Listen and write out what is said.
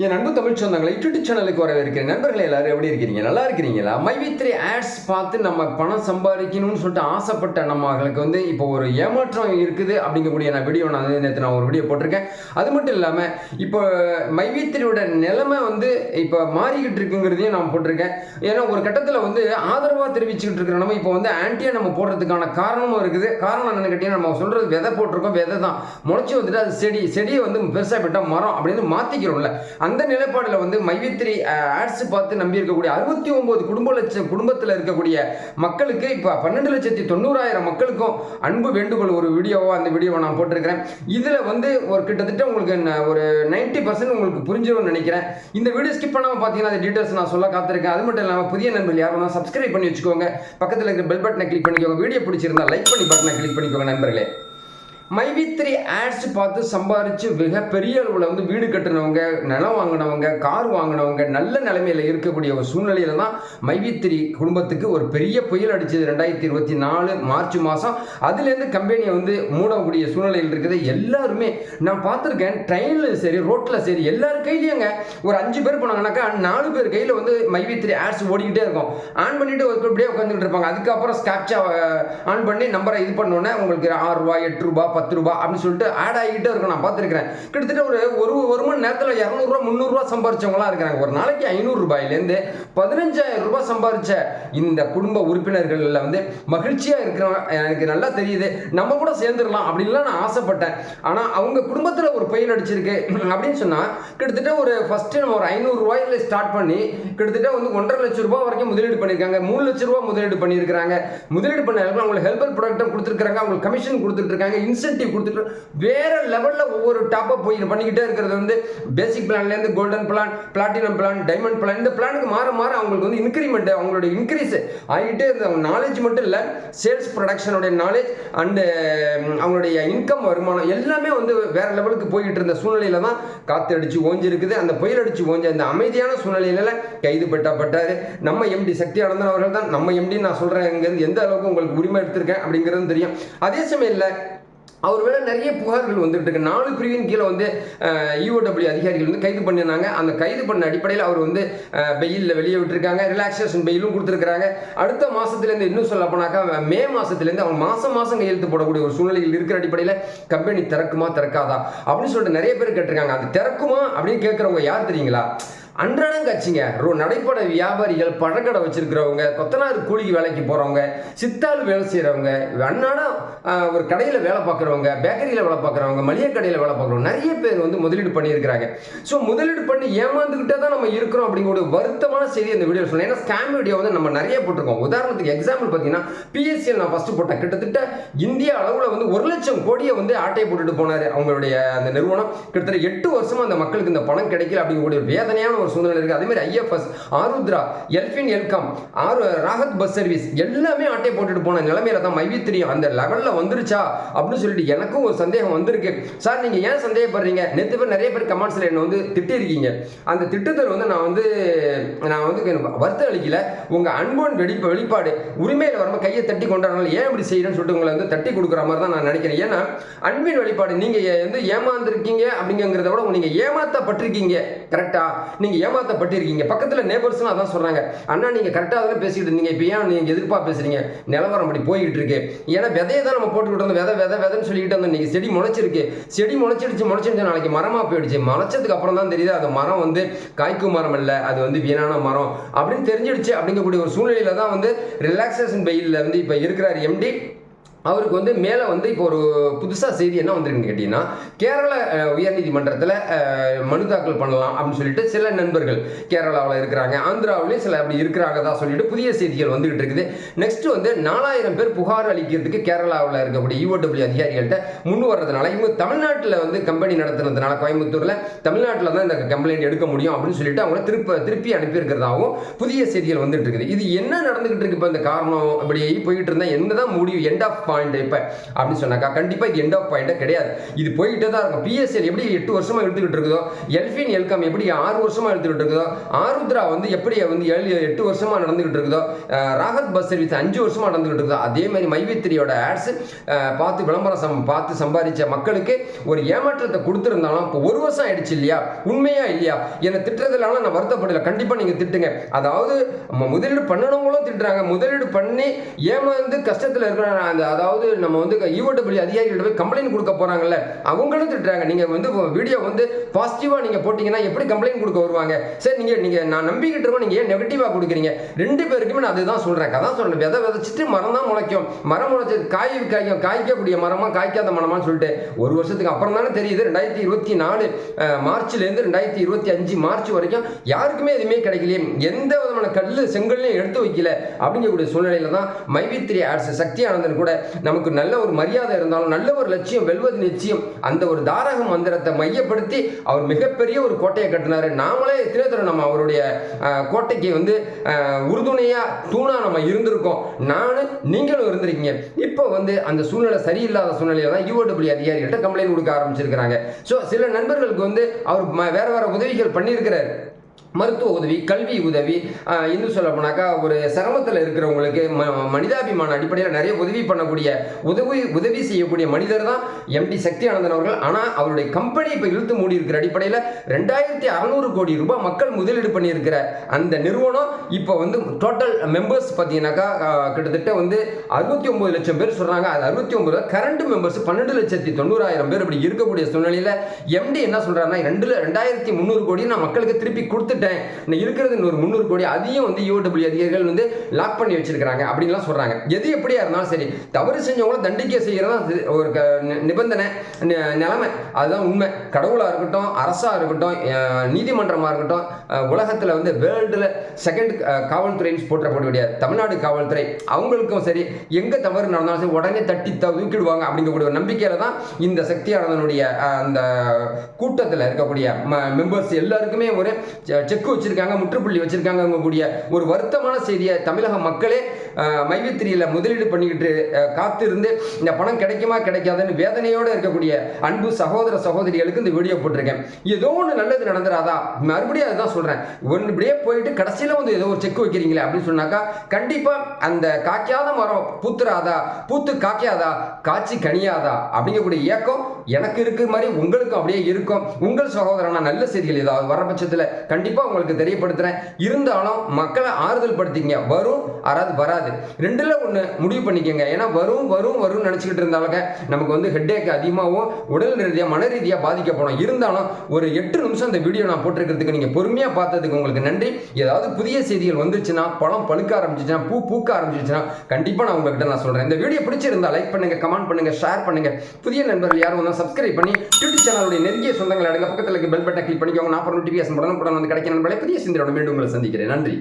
என் அன்பு தமிழ் சொந்தங்களை யூடியூப் சேனலுக்கு வரவேற்கிறேன். நண்பர்கள் எல்லாரும் எப்படி இருக்கிறீங்க நல்லா இருக்கிறீங்களா? மைவித்ரி ஆட்ஸ் பார்த்து நம்ம பணம் சம்பாதிக்கணும்னு சொல்லிட்டு ஆசைப்பட்ட நம்மளுக்கு வந்து இப்போ ஒரு ஏமாற்றம் இருக்குது அப்படிங்கக்கூடிய நான் வீடியோ நான் வந்து நேற்று நான் ஒரு வீடியோ போட்டிருக்கேன். அது மட்டும் இல்லாமல் இப்போ மைவித்திரியோட நிலைமை வந்து இப்போ மாறிக்கிட்டு இருக்குங்கிறதையும் நான் போட்டிருக்கேன். ஏன்னா ஒரு கட்டத்தில் வந்து ஆதரவாக தெரிவிச்சுக்கிட்டு இருக்கிற நம்ம இப்போ வந்து ஆன்டியாக நம்ம போடுறதுக்கான காரணமும் இருக்குது. காரணம் என்னென்னு கேட்டீங்கன்னா நம்ம சொல்கிறது விதை போட்டிருக்கோம் விதை தான் முளைச்சி வந்துட்டு அது செடி செடியை வந்து பெருசாக விட்டால் மரம் அப்படின்னு மாற்றிக்கிறோம்ல அந்த நிலைப்பாடில் வந்து மைவித்திரி ஆட்ஸ் பார்த்து நம்பி இருக்கக்கூடிய அறுபத்தி ஒன்பது குடும்ப லட்சம் குடும்பத்தில் இருக்கக்கூடிய மக்களுக்கு இப்போ பன்னெண்டு லட்சத்தி தொண்ணூறாயிரம் மக்களுக்கும் அன்பு வேண்டுகோள் ஒரு வீடியோவாக அந்த வீடியோவை நான் போட்டிருக்கிறேன். இதில் வந்து ஒரு கிட்டத்தட்ட உங்களுக்கு ஒரு 90% பர்சன்ட் உங்களுக்கு புரிஞ்சிரும்னு நினைக்கிறேன். இந்த வீடியோ ஸ்கிப் பண்ணாமல் பார்த்தீங்கன்னா அந்த டீட்டெயில்ஸ் நான் சொல்ல காத்திருக்கேன். அது மட்டும் இல்லாமல் புதிய நண்பர்கள் யாரும் சப்ஸ்கிரைப் பண்ணி வச்சுக்கோங்க. பக்கத்தில் இருக்கிற பெல் பட்டனை கிளிக் பண்ணிக்கோங்க. வீடியோ பிடிச்சிருந்தா லைக் பண்ணி பட்டனை கிளிக் பண்ணிக்கோங்க நண்பர்களே. மைவி த்ரீ ஆட்ஸ் பார்த்து சம்பாரித்து மிக பெரிய அளவில் வந்து வீடு கட்டினவங்க நிலம் வாங்கினவங்க கார் வாங்கினவங்க நல்ல நிலைமையில் இருக்கக்கூடிய ஒரு சூழ்நிலையில தான் மைவி த்ரீ குடும்பத்துக்கு ஒரு பெரிய புயல் அடித்தது ரெண்டாயிரத்தி இருபத்தி நாலு மார்ச் மாதம் அதுலேருந்து கம்பெனியை வந்து மூடக்கூடிய சூழ்நிலையில் இருக்குது. எல்லாருமே நான் பார்த்துருக்கேன் ட்ரெயினில் சரி ரோட்டில் சரி எல்லார் கையிலேயேங்க. ஒரு அஞ்சு பேர் போனாங்கன்னாக்கா நாலு பேர் கையில் வந்து மைவி த்ரீ ஆட்ஸ் ஓடிக்கிட்டே இருக்கும். ஆன் பண்ணிட்டு ஒரு அப்படியே உட்காந்துக்கிட்டு இருப்பாங்க. அதுக்கப்புறம் ஸ்கேப்சா ஆன் பண்ணி நம்பரை இது பண்ணோன்னே உங்களுக்கு ஆறு ரூபாய் எட்டு ரூபாய் பத்து ரூபா அப்படின்னு சொல்லிட்டு ஆட் ஆகிட்டே இருக்கும். நான் பார்த்துருக்கிறேன். கிட்டத்தட்ட ஒரு ஒரு ஒரு மணி நேரத்தில் இரநூறுவா முந்நூறுரூவா சம்பாரிச்சவங்களாம் இருக்கிறாங்க. ஒரு நாளைக்கு ஐநூறுரூபாயிலேருந்து பதினஞ்சாயிரம் ரூபாய் சம்பாரிச்ச இந்த குடும்ப உறுப்பினர்களில் வந்து மகிழ்ச்சியாக இருக்கிறவங்க எனக்கு நல்லா தெரியுது. நம்ம கூட சேர்ந்துடலாம் அப்படின்லாம் நான் ஆசைப்பட்டேன். ஆனால் அவங்க குடும்பத்தில் ஒரு பயிர் அடிச்சிருக்கு அப்படின்னு சொன்னால் கிட்டத்தட்ட ஒரு ஃபஸ்ட்டு நம்ம ஒரு ஐநூறுரூவாயில் ஸ்டார்ட் பண்ணி கிட்டத்தட்ட வந்து ஒன்றரை லட்சம் ரூபாய் வரைக்கும் முதலீடு பண்ணியிருக்காங்க மூணு லட்ச ரூபாய் முதலீடு பண்ணியிருக்காங்க முதலீடு பண்ண அவங்களுக்கு ஹெல்பர் ப்ராடக்ட்டும் கொடுத்துருக்காங்க அவங்களுக்கு கமிஷன் கொடுத்துட்டு இருக்காங்க. இன்சென்டிவ் கொடுத்துட்டு வேற லெவலில் ஒவ்வொரு டாப்பாக போய் பண்ணிக்கிட்டே இருக்கிறது வந்து basic பிளான்லேருந்து golden plan platinum plan diamond plan இந்த பிளானுக்கு மாற மாற அவங்களுக்கு வந்து இன்க்ரிமெண்ட் அவங்களோட இன்க்ரீஸ் ஆகிட்டே இருந்த நாலேஜ் மட்டும் இல்லை சேல்ஸ் ப்ரொடக்ஷனுடைய நாலேஜ் அண்டு அவங்களுடைய இன்கம் வருமானம் எல்லாமே வந்து வேற லெவலுக்கு போய்கிட்டு இருந்த சூழ்நிலையில தான் காற்று அடிச்சு ஓஞ்சிருக்குது. அந்த புயல் அடிச்சு ஓஞ்ச அந்த அமைதியான சூழ்நிலையில கைது பெட்டப்பட்டாரு. நம்ம எம்டி சக்தி அடந்தன் அவர்கள் தான். நம்ம எம்டி நான் சொல்கிறேன் இங்கேருந்து எந்த அளவுக்கு உங்களுக்கு உரிமை எடுத்திருக்கேன் அப்படிங்கிறது தெரியும். அதே சமயம் இல்லை அவர் மேலே நிறைய புகார்கள் வந்துட்டு இருக்கு. நாலு பிரிவின் கீழே வந்து இஓடபிள்யூ அதிகாரிகள் வந்து கைது பண்ணியிருந்தாங்க. அந்த கைது பண்ண அடிப்படையில் அவர் வந்து பெயிலில் வெளியே விட்டுருக்காங்க. ரிலாக்ஸேஷன் பெயிலும் கொடுத்துருக்காங்க அடுத்த மாதத்துலேருந்து இன்னும் சொல்ல போனாக்கா மே மாதத்துலேருந்து அவங்க மாதம் மாதம் கையெழுத்து போடக்கூடிய ஒரு சூழ்நிலையில் இருக்கிற அடிப்படையில் கம்பெனி திறக்குமா திறக்காதா? அப்படின்னு சொல்லிட்டு நிறைய பேர் கேட்டிருக்காங்க. அது திறக்குமா அப்படின்னு கேட்குறவங்க யார் தெரியுங்களா? அன்றாடம் கட்சிங்க. ரோ நடைப்பட வியாபாரிகள் பழக்கடை வச்சிருக்கிறவங்க கொத்தனார் கூலிக்கு வேலைக்கு போகிறவங்க சித்தாள் வேலை செய்கிறவங்க அன்னாடம் ஒரு கடையில் வேலை பார்க்குறவங்க பேக்கரியில் வேலை பார்க்குறவங்க மளிகை கடையில் வேலை பார்க்குறவங்க நிறைய பேர் வந்து முதலீடு பண்ணியிருக்கிறாங்க. ஸோ முதலீடு பண்ணி ஏமாந்துக்கிட்டே தான் நம்ம இருக்கிறோம் அப்படிங்கிற ஒரு வருத்தமான செய்தி அந்த வீடியோ சொன்னேன் ஏன்னா ஸ்கேம் வீடியோ வந்து நம்ம நிறைய போட்டிருக்கோம். உதாரணத்துக்கு எக்ஸாம்பிள் பார்த்தீங்கன்னா பிஎஸ்சியில் நான் ஃபஸ்ட்டு போட்டேன். கிட்டத்தட்ட இந்திய அளவில் வந்து ஒரு லட்சம் கோடியை வந்து ஆட்டையை போட்டுட்டு போனார் அவங்களுடைய அந்த நிறுவனம். கிட்டத்தட்ட எட்டு வருஷமாக அந்த மக்களுக்கு இந்த பணம் கிடைக்கல அப்படிங்கக்கூடிய ஒரு வேதனையான ஒரு சூழ்நிலை இருக்குது அதே மாதிரி ஐஎஃப்எஸ் ஆருத்ரா எல்ஃபின் எல்காம் ஆறு ராகத் பஸ் சர்வீஸ் எல்லாமே ஆட்டை போட்டுட்டு போன நிலைமையில தான் மைவி தெரியும் அந்த லெவலில் வந்துருச்சா அப்படின்னு சொல்லிட்டு எனக்கும் ஒரு சந்தேகம் வந்திருக்கு. சார் நீங்கள் ஏன் சந்தேகப்படுறீங்க? நேற்று பேர் நிறைய பேர் கமெண்ட்ஸில் என்னை வந்து திட்டிருக்கீங்க. அந்த திட்டத்தில் வந்து நான் வந்து நான் வந்து வருத்தம் அளிக்கல. உங்கள் அன்போன் வெடி வெளிப்பாடு உரிமையில் வரும்போது கையை தட்டி கொண்டாடுறாங்க ஏன் இப்படி செய்யறேன்னு சொல்லிட்டு உங்களை வந்து தட்டி கொடுக்குற மாதிரி தான் நான் நினைக்கிறேன். ஏன்னா அன்பின் வெளிப்பாடு நீங்கள் வந்து ஏமாந்துருக்கீங்க அப்படிங்கிறத விட நீங்கள் ஏமாத்தப்பட்டிருக்கீங்க. கரெக்டா நீங்கள் ஏமாத்தப்பட்டிருக்கீங்க. பக்கத்தில் நேபர்ஸ்லாம் அதான் சொல்கிறாங்க அண்ணா நீங்கள் கரெக்டாக தான் பேசிக்கிட்டு இருந்தீங்க. இப்போ ஏன் நீங்கள் எதிர்ப்பா பேசுறீங்க? நிலவரம் அப்படி போய்கிட்டு இருக்கு. ஏன்னா விதையை தான் நம்ம போட்டுக்கிட்டு இருந்தோம் விதை விதை விதைன்னு சொல்லிக்கிட்டு வந்தோம். நீங்கள் செடி முளைச்சிருக்கு. செடி முளைச்சிடுச்சு முளைச்சிருச்சு நாளைக்கு மரமாக போயிடுச்சு. முளைச்சதுக்கு அப்புறம் தான் தெரியுது அந்த மரம் வந்து காய்க்கும் மரம் இல்லை அது வந்து வீணான மரம். அப்படின்னு தெரிஞ்சிடுச்சு. அப்படிங்கக்கூடிய ஒரு சூழ்நிலையில தான் வந்து ரிலாக்ஸேஷன் பெயிலில் வந்து இப்போ இருக்கிறார் எம்டி அவருக்கு வந்து மேலே வந்து இப்போ ஒரு புதுசாக செய்தி என்ன வந்திருக்குன்னு கேட்டிங்கன்னா கேரள உயர்நீதிமன்றத்தில் மனு தாக்கல் பண்ணலாம் அப்படின்னு சொல்லிட்டு சில நண்பர்கள் கேரளாவில் இருக்கிறாங்க ஆந்திராவிலையும் சில அப்படி இருக்கிறாங்க தான் சொல்லிட்டு புதிய செய்திகள் வந்துகிட்டு இருக்குது. நெக்ஸ்ட் வந்து நாலாயிரம் பேர் புகார் அளிக்கிறதுக்கு கேரளாவில் இருக்கக்கூடிய யூஓடபிள்யூ அதிகாரிகள்கிட்ட முன் வர்றதுனால இவங்க தமிழ்நாட்டில் வந்து கம்பெனி நடத்துனதுனால கோயம்புத்தூரில் தமிழ்நாட்டில் தான் இந்த கம்ப்ளைண்ட் எடுக்க முடியும் அப்படின்னு சொல்லிட்டு அவங்கள திருப்ப திருப்பி அனுப்பியிருக்கிறதாகவும் புதிய செய்திகள் வந்துட்டு இருக்குது. இது என்ன நடந்துகிட்டு இருக்கு இப்போ இந்த காரணம்? அப்படி போயிட்டு இருந்தால் என்னதான் முடிவு எண்ட் ஆஃப் பாயிண்ட் இப்போ அப்படின்னு சொன்னாக்கா கண்டிப்பாக இது எண்ட் ஆஃப் பாயிண்ட்டே கிடையாது. இது போயிட்டே தான் இருக்கும். பிஎஸ்எல் எப்படி எட்டு வருஷமா எடுத்துக்கிட்டு இருக்குதோ எல்ஃபின் எல்கம் எப்படி ஆறு வருஷமா எடுத்துக்கிட்டு இருக்குதோ ஆருத்ரா வந்து எப்படி வந்து ஏழு எட்டு வருஷமாக நடந்துகிட்டு இருக்குதோ ராகத் பஸ் சர்வீஸ் அஞ்சு வருஷமா நடந்துகிட்டு இருக்குதோ அதே மாதிரி மைவித்திரியோட ஆட்ஸ் பார்த்து விளம்பரம் சம் பார்த்து சம்பாதிச்ச மக்களுக்கு ஒரு ஏமாற்றத்தை கொடுத்துருந்தாலும் இப்போ ஒரு வருஷம் ஆயிடுச்சு இல்லையா? உண்மையா இல்லையா? என்னை திட்டுறதுனால நான் வருத்தப்படல. கண்டிப்பாக நீங்கள் திட்டுங்க. அதாவது முதலீடு பண்ணனவங்களும் திட்டுறாங்க. முதலீடு பண்ணி ஏமாந்து கஷ்டத்தில் இருக்கிற அந்த அதாவது அதாவது நம்ம வந்து யூடபிள்யூ அதிகாரிகிட்ட போய் கம்ப்ளைண்ட் கொடுக்க போகிறாங்கல்ல அவங்களும் திட்டுறாங்க. நீங்கள் வந்து வீடியோ வந்து பாசிட்டிவாக நீங்கள் போட்டிங்கன்னா எப்படி கம்ப்ளைண்ட் கொடுக்க வருவாங்க? சரி நீங்கள் நீங்கள் நான் நம்பிக்கிட்டு இருக்கோம் நீங்கள் ஏன் நெகட்டிவாக கொடுக்குறீங்க? ரெண்டு பேருக்குமே நான் அதுதான் சொல்கிறேன் அதான் சொல்கிறேன் விதை விதைச்சிட்டு மரம் தான் முளைக்கும். மரம் முளைச்சி காய் காய்க்கும் காய்க்கக்கூடிய மரமா காய்க்காத மரமான்னு சொல்லிட்டு ஒரு வருஷத்துக்கு அப்புறம் தானே தெரியுது. ரெண்டாயிரத்தி இருபத்தி நாலு மார்ச்லேருந்து ரெண்டாயிரத்தி இருபத்தி அஞ்சு மார்ச் வரைக்கும் யாருக்குமே எதுவுமே கிடைக்கலையே. எந்த விதமான கல் செங்கல்லையும் எடுத்து வைக்கல. அப்படிங்கக்கூடிய சூழ்நிலையில தான் த்ரீ ஆட்ஸ் சக்தி ஆனந்தன் கூட நமக்கு நல்ல ஒரு மரியாதை இருந்தாலும் நல்ல ஒரு லட்சியம் வெல்வது நிச்சயம் அந்த ஒரு தாரக மந்திரத்தை மையப்படுத்தி அவர் மிகப்பெரிய ஒரு கோட்டையை கட்டினாரு. நாமளே எத்தனை தடவை நம்ம அவருடைய கோட்டைக்கு வந்து உறுதுணையாக உறுதுணையா தூணா நம்ம இருந்திருக்கோம். நானும் நீங்களும் இருந்திருக்கீங்க. இப்போ வந்து அந்த சூழ்நிலை சரியில்லாத சூழ்நிலையில தான் யூஓடபிள்யூ அதிகாரிகள்ட்ட கம்ப்ளைண்ட் கொடுக்க ஆரம்பிச்சிருக்கிறாங்க. ஸோ சில நண்பர்களுக்கு வந்து அவர் வேற வேற உதவிகள் பண்ணியிருக்கிறார். மருத்துவ உதவி கல்வி உதவி இன்னும் சொல்ல போனாக்கா ஒரு சிரமத்தில் இருக்கிறவங்களுக்கு ம மனிதாபிமான அடிப்படையில் நிறைய உதவி பண்ணக்கூடிய உதவி உதவி செய்யக்கூடிய மனிதர் தான் எம்டி சக்தி ஆனந்தன் அவர்கள். ஆனால் அவருடைய கம்பெனி இப்போ இழுத்து மூடி இருக்கிற அடிப்படையில் ரெண்டாயிரத்தி அறநூறு கோடி ரூபாய் மக்கள் முதலீடு பண்ணியிருக்கிற அந்த நிறுவனம் இப்போ வந்து டோட்டல் மெம்பர்ஸ் பார்த்தீங்கன்னாக்கா கிட்டத்தட்ட வந்து அறுபத்தி ஒம்பது லட்சம் பேர் சொல்கிறாங்க அது அறுபத்தி ஒம்பது கரண்ட் மெம்பர்ஸ் பன்னெண்டு லட்சத்தி தொண்ணூறாயிரம் பேர் இப்படி இருக்கக்கூடிய சூழ்நிலையில் எம்டி என்ன சொல்கிறாருன்னா ரெண்டு ரெண்டாயிரத்தி முந்நூறு கோடி நான் மக்களுக்கு திருப்பி கொடுத்துட்டு கொடுத்துட்டேன் நான் இருக்கிறது ஒரு முந்நூறு கோடி. அதையும் வந்து யூடபிள்யூ அதிகாரிகள் வந்து லாக் பண்ணி வச்சிருக்கிறாங்க அப்படின்லாம் சொல்கிறாங்க எது எப்படியா இருந்தாலும் சரி தவறு செஞ்சவங்களும் தண்டிக்க செய்கிறதா ஒரு க- நிபந்தனை நிலைமை. அதுதான் உண்மை. கடவுளாக இருக்கட்டும் அரசாக இருக்கட்டும் நீதிமன்றமாக இருக்கட்டும் உலகத்தில் வந்து வேர்ல்டில் செகண்ட் காவல்துறைன்னு போட்ட முடியாது தமிழ்நாடு காவல்துறை அவங்களுக்கும் சரி எங்கே தவறு நடந்தாலும் சரி உடனே தட்டி த- தூக்கிடுவாங்க அப்படிங்கக்கூடிய ஒரு நம்பிக்கையில தான் இந்த சக்தியானந்தனுடைய அந்த கூட்டத்தில் இருக்கக்கூடிய மெம்பர்ஸ் எல்லாருக்குமே ஒரு செக் வச்சிருக்காங்க முற்றுப்புள்ளி வச்சிருக்காங்க கூடிய ஒரு வருத்தமான செய்தியை தமிழக மக்களே மைவித்திரியில் முதலீடு பண்ணிக்கிட்டு காத்திருந்து இந்த பணம் கிடைக்குமா கிடைக்காதுன்னு வேதனையோடு இருக்கக்கூடிய அன்பு சகோதர சகோதரிகளுக்கு இந்த வீடியோ போட்டிருக்கேன். ஏதோ ஒன்று நல்லது நடந்துராதா? மறுபடியும் அதுதான் சொல்கிறேன் ஒன்று இப்படியே போயிட்டு கடைசியில் வந்து ஏதோ ஒரு செக் வைக்கிறீங்களே அப்படின்னு சொன்னாக்கா கண்டிப்பாக அந்த காய்க்காத மரம் பூத்துறாதா பூத்து காய்க்காதா? காய்ச்சி கனியாதா? அப்படிங்கக்கூடிய இயக்கம் எனக்கு இருக்கிற மாதிரி உங்களுக்கும் அப்படியே இருக்கும். உங்கள் சகோதரனா நல்ல செய்திகள் ஏதாவது வர பட்சத்தில் கண்டிப்பாக உங்களுக்கு தெரியப்படுத்துகிறேன் இருந்தாலும் மக்களை ஆறுதல் படுத்திங்க வரும் யாராவது வராது. ரெண்டுல ஒன்று முடிவு பண்ணிக்கோங்க. ஏன்னா வரும் வரும் வரும்னு நினச்சிக்கிட்டு இருந்தாலுங்க நமக்கு வந்து ஹெட்டேக் அதிகமாகவும் உடல் ரீதியாக மன ரீதியாக பாதிக்கப்படும். இருந்தாலும் ஒரு எட்டு நிமிஷம் இந்த வீடியோ நான் போட்டிருக்கிறதுக்கு நீங்கள் பொறுமையாக பார்த்ததுக்கு உங்களுக்கு நன்றி. ஏதாவது புதிய செய்திகள் வந்துச்சுன்னா பழம் பழுக்க ஆரம்பிச்சிச்சுன்னா பூ பூக்க ஆரம்பிச்சிச்சுன்னா கண்டிப்பாக நான் உங்ககிட்ட நான் சொல்கிறேன் இந்த வீடியோ பிடிச்சிருந்தா லைக் பண்ணுங்க கமெண்ட் பண்ணுங்க ஷேர் பண்ணுங்க. புதிய நண்பர்கள் யாரும் வந்தால் சப்ஸ்கிரைப் பண்ணி யூடியூப் சேனலுடைய நெருங்கிய சொந்தங்கள் அடங்க. பக்கத்தில் பெல் பட்டனை கிளிக் பண்ணிக்கோங்க. நான் அப்புறம் நோட்டிஃபிகேஷன் உடனுக்குடன் வந்து கிடைக்கிற நண்பர்களை புதிய சிந்தனையோட மீண்டும் உங்களை சந்திக்கிறேன். நன்றி.